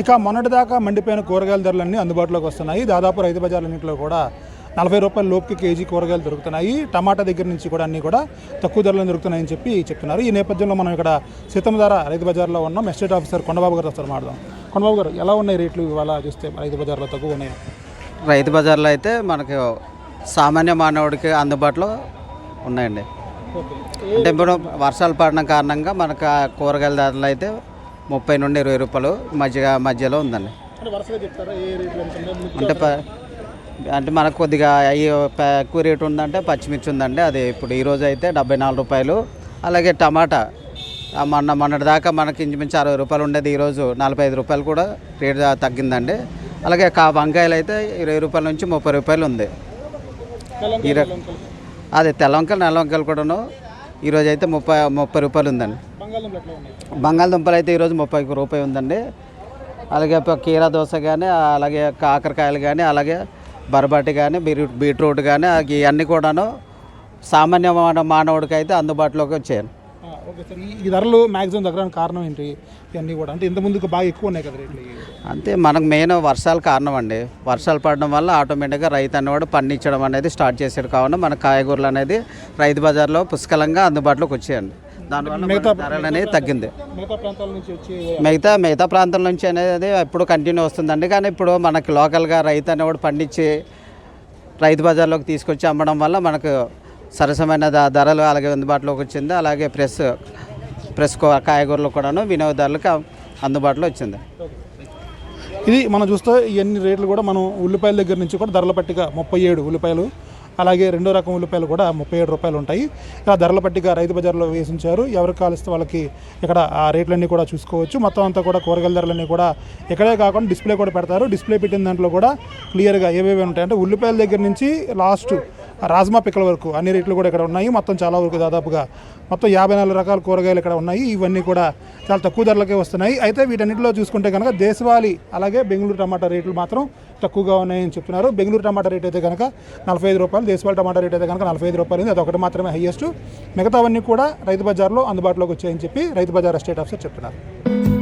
ఇక మొన్నటిదాకా మండిపోయిన కూరగాయల ధరలన్నీ అందుబాటులోకి వస్తున్నాయి. దాదాపు రైతు బజార్లన్నింటిలో కూడా నలభై రూపాయల లోపుకి కేజీ కూరగాయలు దొరుకుతున్నాయి. టమాటా దగ్గర నుంచి కూడా అన్నీ కూడా తక్కువ ధరలో దొరుకుతున్నాయని చెప్పి చెప్తున్నారు. ఈ నేపథ్యంలో మనం ఇక్కడ సీతమ్మధార రైతు బజార్లో ఉన్నాం. ఎస్టేట్ ఆఫీసర్ కొండబాబు గారు వస్తారు మాట్లాడదాం. కొండబాబు గారు ఎలా ఉన్నాయి రేట్లు ఇవాళ చూస్తే రైతు బజార్లో తక్కువ ఉన్నాయి? రైతు బజార్లో అయితే మనకి సామాన్య మానవుడికి అందుబాటులో ఉన్నాయండి. అంటే ఇప్పుడు వర్షాలు పడిన కారణంగా మనకు కూరగాయల ధరలు అయితే ముప్పై నుండి ఇరవై రూపాయలు మధ్య మధ్యలో ఉందండి. అంటే అంటే మనకు కొద్దిగా ఎక్కువ రేటు ఉందంటే పచ్చిమిర్చి ఉందండి. అది ఇప్పుడు ఈరోజు అయితే డెబ్బై నాలుగు రూపాయలు. అలాగే టమాటా. మొన్న మొన్నటి దాకా మనకి ఇంచుమించు అరవై రూపాయలు ఉండేది. ఈరోజు నలభై ఐదు రూపాయలు కూడా రేటు తగ్గిందండి. అలాగే కా వంకాయలు అయితే ఇరవై రూపాయల నుంచి ముప్పై రూపాయలు ఉంది. ఈ అదే తెల్ల వంకాయలు నల్ల వంకాయలు కూడాను ఈరోజు అయితే ముప్పై ముప్పై రూపాయలు ఉందండి. బంగాళదుంపలు అయితే ఈరోజు ముప్పై రూపాయి ఉందండి. అలాగే కీరా దోశ కానీ అలాగే కాకరకాయలు కానీ అలాగే బరబాటి కానీ బీట్రూట్ బీట్రూట్ కానీ ఇవన్నీ కూడాను సామాన్య మాన- మానవుడికి అయితే అందుబాటులోకి వచ్చాయి. ఆ, ఓకే సార్. ఈ- ధరలు మ్యాక్సిమం తగ్గడానికి కారణం ఏంటి? ఇవన్నీ కూడా. అంటే ఇంత ముందుకు బాగా ఎక్కువ ఉన్నాయి కదా రేట్లు. అంతే మనకు మెయిన్ వర్షాలు కారణం అండి. వర్షాలు పడడం వల్ల ఆటోమేటిక్గా రైతు అనేవాడు పండించడం అనేది స్టార్ట్ చేసాడు కావున మన కాయగూరలు అనేది రైతు బజార్లో పుష్కలంగా అందుబాటులోకి వచ్చాయండి. దానివల్ల మన ధరలు అనేది తగ్గింది. మిగతా ప్రాంతాల నుంచి వచ్చి మిగతా మిగతా ప్రాంతం నుంచి అనేది ఎప్పుడు కంటిన్యూ వస్తుందండి. కానీ ఇప్పుడు మనకి లోకల్గా రైతు అనేవాడు పండించి రైతు బజార్లోకి తీసుకొచ్చి అమ్మడం వల్ల మనకు సరసమైన ధరలు అలాగే అందుబాటులోకి వచ్చింది. అలాగే ప్రెస్ ప్రెస్ కాయగూరలు కూడాను వినియోగదారులకు అందుబాటులో వచ్చింది. ఇది మనం చూస్తే ఇవన్నీ రేట్లు కూడా మనం ఉల్లిపాయల దగ్గర నుంచి కూడా ధరల పట్టిక ముప్పై ఏడు ఉల్లిపాయలు అలాగే రెండో రకం ఉల్లిపాయలు కూడా ముప్పై ఏడు రూపాయలు ఉంటాయి. ఇలా ధరల పట్టిక రైతు బజార్లో వేసించారు. ఎవరికి కాలిస్తే వాళ్ళకి ఇక్కడ ఆ రేట్లన్నీ కూడా చూసుకోవచ్చు. మొత్తం అంతా కూడా కూరగాయల ధరలన్నీ కూడా ఇక్కడే కాకుండా డిస్ప్లే కూడా పెడతారు. డిస్ప్లే పెట్టిన దాంట్లో కూడా క్లియర్గా ఏవేవి ఉంటాయంటే ఉల్లిపాయల దగ్గర నుంచి లాస్ట్ రాజ్మా పిక్కల వరకు అన్ని రేట్లు కూడా ఇక్కడ ఉన్నాయి. మొత్తం చాలా వరకు దాదాపుగా మొత్తం యాభై నాలుగు రకాల కూరగాయలు ఇక్కడ ఉన్నాయి. ఇవన్నీ కూడా చాలా తక్కువ ధరలకే వస్తున్నాయి. అయితే వీటన్నిటిలో చూసుకుంటే కనుక దేశవాళీ అలాగే బెంగళూరు టమాటా రేట్లు మాత్రం తక్కువగా ఉన్నాయని చెప్తున్నారు. బెంగళూరు టమాటా రేట్ అయితే కనుక నలభై ఐదు రూపాయలు దేశవాళీ టమాటా రేట్ అయితే కనుక నలభై ఐదు రూపాయలు ఉంది అదొకటి మాత్రమే హైయెస్ట్ మిగతావన్నీ కూడా రైతు బజార్లో అందుబాటులోకి వచ్చాయని చెప్పి రైతు బజార్ ఎస్టేట్ ఆఫీసర్ చెప్తున్నారు.